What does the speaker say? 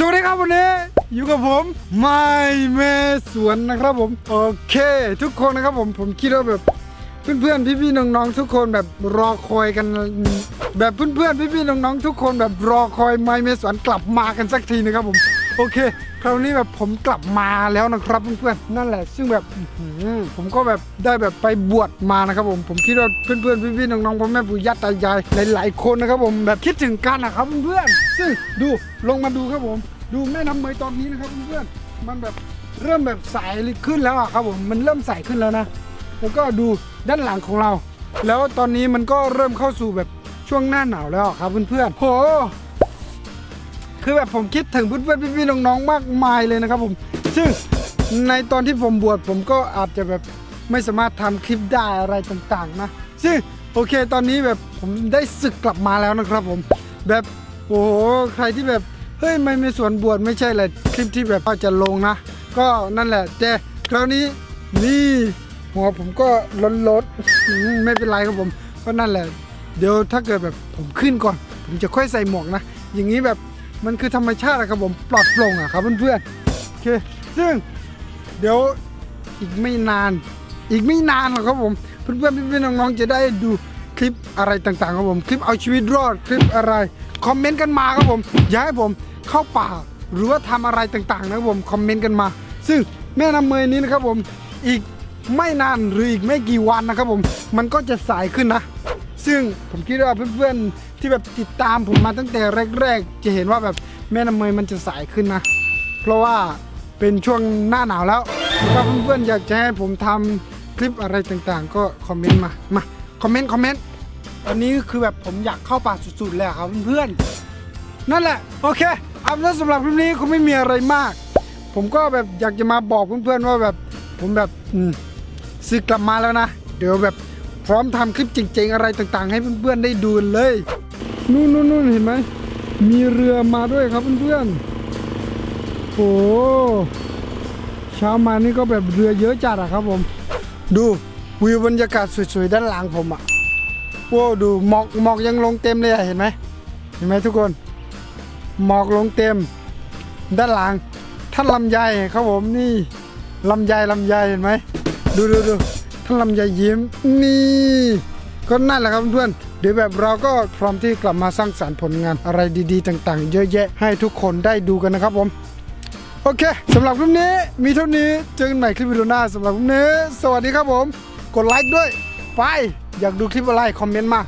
สวัสดีครับวันนี้อยู่กับผมไม่เมสวนนะครับผม โอเค ทุกคนนะครับผมผมคิดว่าแบบเพื่อนๆพี่ๆน้องๆทุกคนแบบรอคอยกัน แบบเพื่อนๆพี่ๆน้องๆทุกคนแบบรอคอยไม่เมสวนกลับมากันสักทีนะครับผม โอเค คราวนี้แบบผมกลับมาแล้วนะครับเพื่อนๆนั่นแหละ ซึ่งแบบผมก็แบบได้แบบไปบวชมานะครับผมผมคิดว่าเพื่อนๆพี่ๆน้องๆพ่อแม่ปู่ย่าตายายหลายๆคนนะครับผมแบบคิดถึงกันนะครับเพื่อนๆซึ่งดูลงมาดูครับผม ดูแม่น้ำเมยตอนนี้นะครับเพื่อนๆมันแบบเริ่มแบบใสขึ้นแล้วอะครับผมมันเริ่มใสขึ้นแล้วนะแล้วก็ดูด้านหลังของเรา แล้วตอนนี้มันก็เริ่มเข้าสู่แบบช่วงหน้าหนาวแล้วอะครับเพื่อนๆโห คือแบบผมคิดถึงเพื่อนๆพี่ๆน้องๆมากมายเลยนะครับผม ซึ่งในตอนที่ผมบวชผมก็อาจจะแบบไม่สามารถทำคลิปได้อะไรต่างๆ นะ ซึ่งโอเคตอนนี้แบบผมได้ศึกกลับมาแล้วนะครับผม แบบโอ้โหใครที่แบบเฮ้ยไม่ไม่ส่วนบวชไม่ใช่เลยคลิปที่แบบว่าจะลงนะ ก็นั่นแหละแต่คราวนี้นี่หัวผมก็ล้นลดไม่เป็นไรครับผมก็นั่นแหละ เดี๋ยวถ้าเกิดแบบผมขึ้นก่อน ผมจะค่อยใส่หมวกนะ อย่างนี้แบบ มันคือธรรมชาติอะครับผมปลอดโปร่งอะครับเพื่อนๆโอเคซึ่งเดี๋ยวอีกไม่นาน อีกไม่นานหรอกครับผมเพื่อนๆพี่ๆน้องๆจะได้ดูคลิปอะไรต่างๆครับผมคลิปเอาชีวิตรอดคลิปอะไรคอมเมนต์กันมาครับผมอยากให้ผมเข้าป่าหรือว่าทำอะไรต่างๆนะครับผมคอมเมนต์กันมา ซึ่งแม่น้ำเมยนี้นะครับผมอีกไม่นานหรืออีกไม่กี่วันนะครับผม มันก็จะสายขึ้นนะ ซึ่งผมคิดว่าเพื่อนๆที่แบบติดตามผมมาตั้งแต่แรก ๆ จะเห็นว่าแบบแม่น้ำเมยมันจะสายขึ้นนะ เพราะว่าเป็นช่วงหน้าหนาวแล้วถ้าเพื่อนๆอยากจะให้ผมทำคลิปอะไรต่างๆ ก็คอมเมนต์มา มาคอมเมนต์คอมเมนต์ตอนนี้คือแบบผมอยากเข้าป่าสุดๆเลยอะครับเพื่อนๆนั่นแหละ โอเคเอาเป็นว่าสำหรับคลิปนี้คงไม่มีอะไรมาก ผมก็แบบอยากจะมาบอกเพื่อนๆว่าแบบผมแบบอืมซื้อกลับมาแล้วนะ เดี๋ยวแบบ พร้อมทำคลิปจริงๆอะไรต่างๆ ให้เพื่อนๆได้ดูเลยนู่นนู่นนู่นเห็นไหมมีเรือมาด้วยครับเพื่อนๆโอ้เช้ามานี่ก็แบบเรือเยอะจัดอะครับผม ดูวิวบรรยากาศสวยๆด้านหลังผมอะโว้ดูหมอกหมอกยังลงเต็มเลยอะเห็นไหมเห็นไหมทุกคนหมอกลงเต็ม ด้านหลังท่านลำไยครับผมนี่ลำไยลำไยเห็นไหมดูดูดู ท่านลำไยยิ้มนี่ ก็นั่นแหละครับเพื่อนเดี๋ยวแบบเราก็พร้อมที่กลับมาสร้างสรรค์ผลงานอะไรดีๆ ต่างๆ เยอะแยะให้ทุกคนได้ดูกันนะครับผม โอเคสำหรับคลิปนี้มีเท่านี้เจอกันใหม่คลิปวิดีโอหน้าสำหรับคลิปนี้ สวัสดีครับผม กดไลค์ด้วย ไป อยากดูคลิปอะไรคอมเมนต์มา